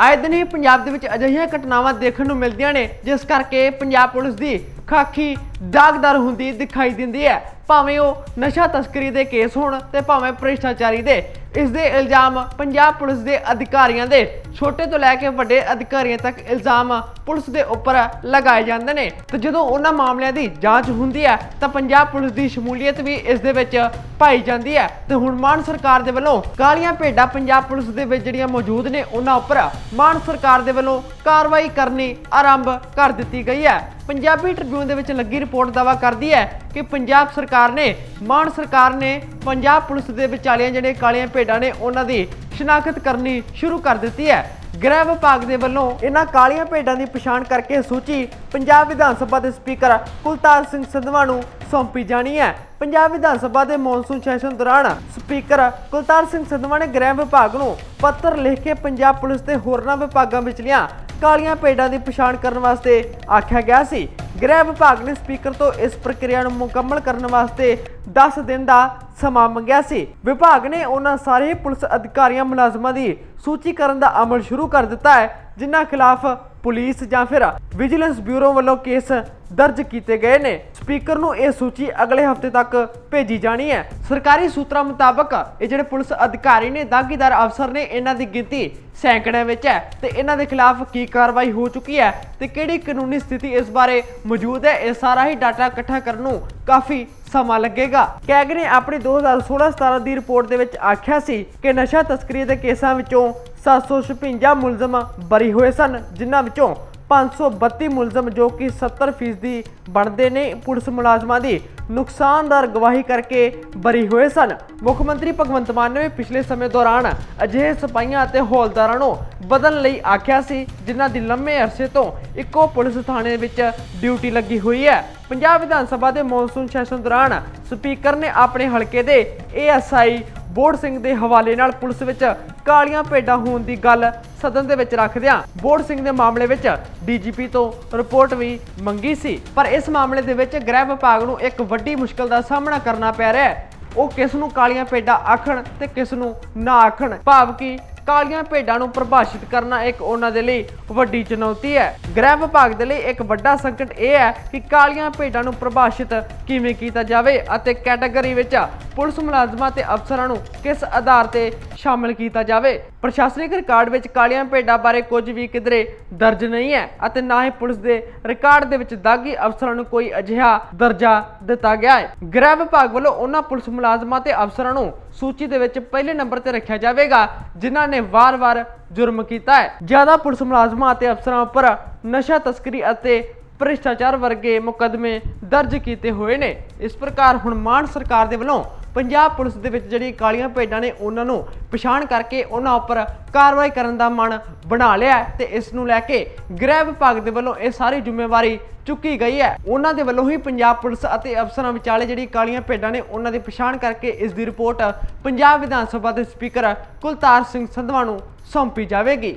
ਆਏ ਦਿਨ ਹੀ ਪੰਜਾਬ ਦੇ ਵਿੱਚ ਅਜਿਹੀਆਂ ਘਟਨਾਵਾਂ ਦੇਖਣ ਨੂੰ ਮਿਲਦੀਆਂ ਨੇ, ਜਿਸ ਕਰਕੇ ਪੰਜਾਬ ਪੁਲਿਸ ਦੀ ਖਾਕੀ ਦਾਗਦਾਰ ਹੁੰਦੀ ਦਿਖਾਈ ਦਿੰਦੀ ਹੈ। ਭਾਵੇਂ ਉਹ ਨਸ਼ਾ ਤਸਕਰੀ ਦੇ ਕੇਸ ਹੋਣ ਤੇ ਭਾਵੇਂ ਭ੍ਰਿਸ਼ਟਾਚਾਰੀ ਦੇ, ਇਸ ਦੇ ਇਲਜ਼ਾਮ ਪੰਜਾਬ ਪੁਲਿਸ ਦੇ ਅਧਿਕਾਰੀਆਂ ਦੇ ਛੋਟੇ ਤੋਂ ਲੈ ਕੇ ਵੱਡੇ ਅਧਿਕਾਰੀਆਂ ਤੱਕ ਇਲਜ਼ਾਮ ਪੁਲਿਸ ਦੇ ਉੱਪਰ ਲਗਾਏ ਜਾਂਦੇ ਨੇ। ਤੇ ਜਦੋਂ ਉਹਨਾਂ ਮਾਮਲਿਆਂ ਦੀ ਜਾਂਚ ਹੁੰਦੀ ਹੈ, ਤਾਂ ਪੰਜਾਬ ਪੁਲਿਸ ਦੀ ਸ਼ਮੂਲੀਅਤ ਵੀ ਇਸ ਦੇ ਵਿੱਚ ਪਾਈ ਜਾਂਦੀ ਹੈ। ਤੇ ਹੁਣ ਮਾਨ ਸਰਕਾਰ ਦੇ ਵੱਲੋਂ ਕਾਲੀਆਂ ਭੇਡਾਂ ਪੰਜਾਬ ਪੁਲਿਸ ਦੇ ਵਿੱਚ ਜਿਹੜੀਆਂ ਮੌਜੂਦ ਨੇ, ਉਹਨਾਂ ਉੱਪਰ ਮਾਨ ਸਰਕਾਰ ਦੇ ਵੱਲੋਂ ਕਾਰਵਾਈ ਕਰਨੀ ਆਰੰਭ ਕਰ ਦਿੱਤੀ ਗਈ ਹੈ। ਪੰਜਾਬੀ ਟ੍ਰਿਬਿਊਨ ਦੇ ਵਿੱਚ ਲੱਗੀ ਰਿਪੋਰਟ ਦਾਵਾ ਕਰਦੀ ਹੈ ਕਿ ਪੰਜਾਬ ਸਰਕਾਰ ਨੇ, ਮਾਨ ਸਰਕਾਰ ਨੇ ਪੰਜਾਬ ਪੁਲਿਸ ਦੇ ਵਿਚਾਲੀਆਂ ਜਿਹੜੇ ਕਾਲੀਆਂ ਭੇਡਾਂ ਨੇ, ਉਹਨਾਂ ਦੀ ਸ਼ਨਾਖਤ ਕਰਨੀ ਸ਼ੁਰੂ ਕਰ ਦਿੱਤੀ ਹੈ। ਗ੍ਰਹਿ ਵਿਭਾਗ ਦੇ ਵੱਲੋਂ ਇਹਨਾਂ ਕਾਲੀਆਂ ਭੇਡਾਂ ਦੀ ਪਛਾਣ ਕਰਕੇ ਸੂਚੀ ਪੰਜਾਬ ਵਿਧਾਨ ਸਭਾ ਦੇ ਸਪੀਕਰ ਕੁਲਤਾਰ ਸਿੰਘ ਸੰਧਵਾ ਨੂੰ ਸੌਂਪੀ ਜਾਣੀ ਹੈ। ਪੰਜਾਬ ਵਿਧਾਨ ਸਭਾ ਦੇ ਮੌਨਸੂਨ ਸੈਸ਼ਨ ਦੌਰਾਨ ਸਪੀਕਰ ਕੁਲਤਾਰ ਸਿੰਘ ਸੰਧਵਾ ਨੇ ਗ੍ਰਹਿ ਵਿਭਾਗ ਨੂੰ ਪੱਤਰ ਲਿਖ ਕੇ ਪੰਜਾਬ ਪੁਲਿਸ ਤੇ ਹੋਰਨਾਂ ਵਿਭਾਗਾਂ ਵਿਚਲੀਆਂ ਕਾਲੀਆਂ ਭੇਡਾਂ ਦੀ ਪਛਾਣ ਕਰਨ ਵਾਸਤੇ ਆਖਿਆ ਗਿਆ ਸੀ। ਗ੍ਰਹਿ ਵਿਭਾਗ ਨੇ ਸਪੀਕਰ ਤੋਂ ਇਸ ਪ੍ਰਕਿਰਿਆ ਨੂੰ ਮੁਕੰਮਲ ਕਰਨ ਵਾਸਤੇ 10 ਦਿਨ ਦਾ ਸਮਾਂ ਮੰਗਿਆ ਸੀ। ਵਿਭਾਗ ਨੇ ਉਹਨਾਂ ਸਾਰੇ ਪੁਲਿਸ ਅਧਿਕਾਰੀਆਂ ਮੁਲਾਜ਼ਮਾਂ ਦੀ ਸੂਚੀਕਰਨ ਦਾ ਅਮਲ ਸ਼ੁਰੂ ਕਰ ਦਿੱਤਾ ਹੈ, ਜਿਨ੍ਹਾਂ ਖਿਲਾਫ ਪੁਲਿਸ ਜਾਂ ਫਿਰ ਵਿਜੀਲੈਂਸ ਬਿਊਰੋ ਵੱਲੋਂ ਕੇਸ ਦਰਜ ਕੀਤੇ ਗਏ ਨੇ। ਸਪੀਕਰ ਨੂੰ ਇਹ ਸੂਚੀ ਅਗਲੇ ਹਫ਼ਤੇ ਤੱਕ ਭੇਜੀ ਜਾਣੀ ਹੈ। ਸਰਕਾਰੀ ਸੂਤਰਾਂ ਮੁਤਾਬਕ ਇਹ ਜਿਹੜੇ ਪੁਲਿਸ ਅਧਿਕਾਰੀ ਨੇ, ਦਾਗੀਦਾਰ ਅਫਸਰ ਨੇ, ਇਹਨਾਂ ਦੀ ਗਿਣਤੀ ਸੈਂਕੜਿਆਂ ਵਿੱਚ ਹੈ ਤੇ ਇਹਨਾਂ ਦੇ ਖਿਲਾਫ ਕੀ ਕਾਰਵਾਈ ਹੋ ਚੁੱਕੀ ਹੈ ਤੇ ਕਿਹੜੀ ਕਾਨੂੰਨੀ ਸਥਿਤੀ ਇਸ ਬਾਰੇ ਮੌਜੂਦ ਹੈ, ਇਹ ਸਾਰਾ ਹੀ ਡਾਟਾ ਇਕੱਠਾ ਕਰਨ ਨੂੰ ਕਾਫੀ ਸਮਾਂ ਲੱਗੇਗਾ। ਕੈਗ ਨੇ ਆਪਣੀ 2016-17 ਦੀ ਰਿਪੋਰਟ ਦੇ ਵਿੱਚ ਆਖਿਆ ਸੀ ਕਿ ਨਸ਼ਾ ਤਸਕਰੀ ਦੇ ਕੇਸਾਂ ਵਿੱਚੋਂ 756 ਮੁਲਜ਼ਮ ਬਰੀ ਹੋਏ ਸਨ, ਜਿਨ੍ਹਾਂ ਵਿੱਚੋਂ 532 ਮੁਲਜ਼ਮ ਜੋ ਕਿ 70% ਬਣਦੇ ਨੇ, ਪੁਲਿਸ ਮੁਲਾਜ਼ਮਾਂ ਦੀ ਨੁਕਸਾਨਦਾਰ ਗਵਾਹੀ ਕਰਕੇ ਬਰੀ ਹੋਏ ਸਨ। ਮੁੱਖ ਮੰਤਰੀ ਭਗਵੰਤ ਮਾਨ ਨੇ ਵੀ ਪਿਛਲੇ ਸਮੇਂ ਦੌਰਾਨ ਅਜਿਹੇ ਸਿਪਾਹੀਆਂ ਅਤੇ ਹੌਲਦਾਰਾਂ ਨੂੰ ਬਦਲਣ ਲਈ ਆਖਿਆ ਸੀ, ਜਿਨ੍ਹਾਂ ਦੀ ਲੰਮੇ ਅਰਸੇ ਤੋਂ ਇੱਕੋ ਪੁਲਿਸ ਥਾਣੇ ਵਿੱਚ ਡਿਊਟੀ ਲੱਗੀ ਹੋਈ ਹੈ। ਪੰਜਾਬ ਵਿਧਾਨ ਸਭਾ ਦੇ ਮੌਨਸੂਨ ਸੈਸ਼ਨ ਦੌਰਾਨ ਸਪੀਕਰ ਨੇ ਆਪਣੇ ਹਲਕੇ ਦੇ ਏਐਸਆਈ ਬੋੜ ਸਿੰਘ ਦੇ ਹਵਾਲੇ ਨਾਲ ਪੁਲਿਸ ਵਿੱਚ ਕਾਲੀਆਂ ਭੇਡਾਂ ਹੋਣ ਦੀ ਗੱਲ ਸਦਨ ਦੇ ਵਿੱਚ ਰੱਖਦਿਆਂ ਬੋੜ ਸਿੰਘ ਦੇ ਮਾਮਲੇ ਵਿੱਚ ਡੀਜੀਪੀ ਤੋਂ ਰਿਪੋਰਟ ਵੀ ਮੰਗੀ ਸੀ। ਪਰ ਇਸ ਮਾਮਲੇ ਦੇ ਵਿੱਚ ਗ੍ਰਹਿ ਵਿਭਾਗ ਨੂੰ ਇੱਕ ਵੱਡੀ ਮੁਸ਼ਕਲ ਦਾ ਸਾਹਮਣਾ ਕਰਨਾ ਪੈ ਰਿਹਾ ਹੈ। ਉਹ ਕਿਸ ਨੂੰ ਕਾਲੀਆਂ ਭੇਡਾਂ ਆਖਣ ਤੇ ਕਿਸ ਨੂੰ ਨਾ ਆਖਣ? ਭਾਵ ਕਿ ਕਾਲੀਆਂ ਭੇਡਾਂ ਨੂੰ ਪਰਿਭਾਸ਼ਿਤ ਕਰਨਾ ਇੱਕ ਉਹਨਾਂ ਦੇ ਲਈ ਵੱਡੀ ਚੁਣੌਤੀ ਹੈ। ਗ੍ਰਹਿ ਵਿਭਾਗ ਦੇ ਲਈ ਇੱਕ ਵੱਡਾ ਸੰਕਟ ਇਹ ਹੈ ਕਿ ਕਾਲੀਆਂ ਭੇਡਾਂ ਨੂੰ ਪਰਿਭਾਸ਼ਿਤ ਕਿਵੇਂ ਕੀਤਾ ਜਾਵੇ ਅਤੇ ਕੈਟਾਗਰੀ ਵਿੱਚ ਪੁਲਿਸ ਮੁਲਾਜ਼ਮਾਂ ਤੇ ਅਫਸਰਾਂ ਨੂੰ ਕਿਸ ਆਧਾਰ ਤੇ ਸ਼ਾਮਲ ਕੀਤਾ ਜਾਵੇ। ਪ੍ਰਸ਼ਾਸਨਿਕ ਰਿਕਾਰਡ ਵਿੱਚ ਕਾਲੀਆਂ ਭੇਡਾਂ ਬਾਰੇ ਕੁਝ ਵੀ ਕਿਧਰੇ ਦਰਜ ਨਹੀਂ ਹੈ ਅਤੇ ਨਾ ਹੀ ਪੁਲਿਸ ਦੇ ਰਿਕਾਰਡ ਦੇ ਵਿੱਚ ਦਾਗੀ ਅਫਸਰਾਂ ਨੂੰ ਕੋਈ ਅਜਿਹਾ ਦਰਜਾ ਦਿੱਤਾ ਗਿਆ ਹੈ। ਗ੍ਰਹਿ ਵਿਭਾਗ ਵੱਲੋਂ ਉਹਨਾਂ ਪੁਲਿਸ ਮੁਲਾਜ਼ਮਾਂ ਤੇ ਅਫਸਰਾਂ ਨੂੰ ਸੂਚੀ ਦੇ ਵਿੱਚ ਪਹਿਲੇ ਨੰਬਰ ਤੇ ਰੱਖਿਆ ਜਾਵੇਗਾ, ਜਿਨ੍ਹਾਂ ਨੇ ਵਾਰ-ਵਾਰ ਜੁਰਮ ਕੀਤਾ ਹੈ। ਜ਼ਿਆਦਾ ਪੁਲਿਸ ਮੁਲਾਜ਼ਮਾਂ ਅਤੇ ਅਫਸਰਾਂ ਉੱਪਰ ਨਸ਼ਾ ਤਸਕਰੀ ਅਤੇ ਭ੍ਰਿਸ਼ਟਾਚਾਰ ਵਰਗੇ ਮੁਕੱਦਮੇ ਦਰਜ ਕੀਤੇ ਹੋਏ ਨੇ। ਇਸ ਪ੍ਰਕਾਰ ਹੁਣ ਮਾਨ ਸਰਕਾਰ ਦੇ ਵੱਲੋਂ ਪੰਜਾਬ ਪੁਲਿਸ ਦੇ ਵਿੱਚ ਜਿਹੜੀ ਕਾਲੀਆਂ ਭੇਡਾਂ ਨੇ ਉਹਨਾਂ ਨੂੰ ਪਛਾਣ ਕਰਕੇ ਉਹਨਾਂ ਉੱਪਰ ਕਾਰਵਾਈ ਕਰਨ ਦਾ ਮਨ ਬਣਾ ਲਿਆ ਹੈ ਤੇ ਇਸ ਨੂੰ ਲੈ ਕੇ ਗ੍ਰਹਿ ਵਿਭਾਗ ਦੇ ਵੱਲੋਂ ਇਹ ਸਾਰੀ ਜ਼ਿੰਮੇਵਾਰੀ ਚੁੱਕੀ ਗਈ ਹੈ। ਉਹਨਾਂ ਦੇ ਵੱਲੋਂ ਹੀ ਪੰਜਾਬ ਪੁਲਿਸ ਅਤੇ ਅਫਸਰਾਂ ਵਿਚਾਲੇ ਜਿਹੜੀ ਕਾਲੀਆਂ ਭੇਡਾਂ ਨੇ ਉਹਨਾਂ ਦੀ ਪਛਾਣ ਕਰਕੇ ਇਸ ਦੀ ਰਿਪੋਰਟ ਪੰਜਾਬ ਵਿਧਾਨ ਸਭਾ ਦੇ ਸਪੀਕਰ ਕੁਲਤਾਰ ਸਿੰਘ ਸੰਧਵਾ ਨੂੰ ਸੌਂਪੀ ਜਾਵੇਗੀ।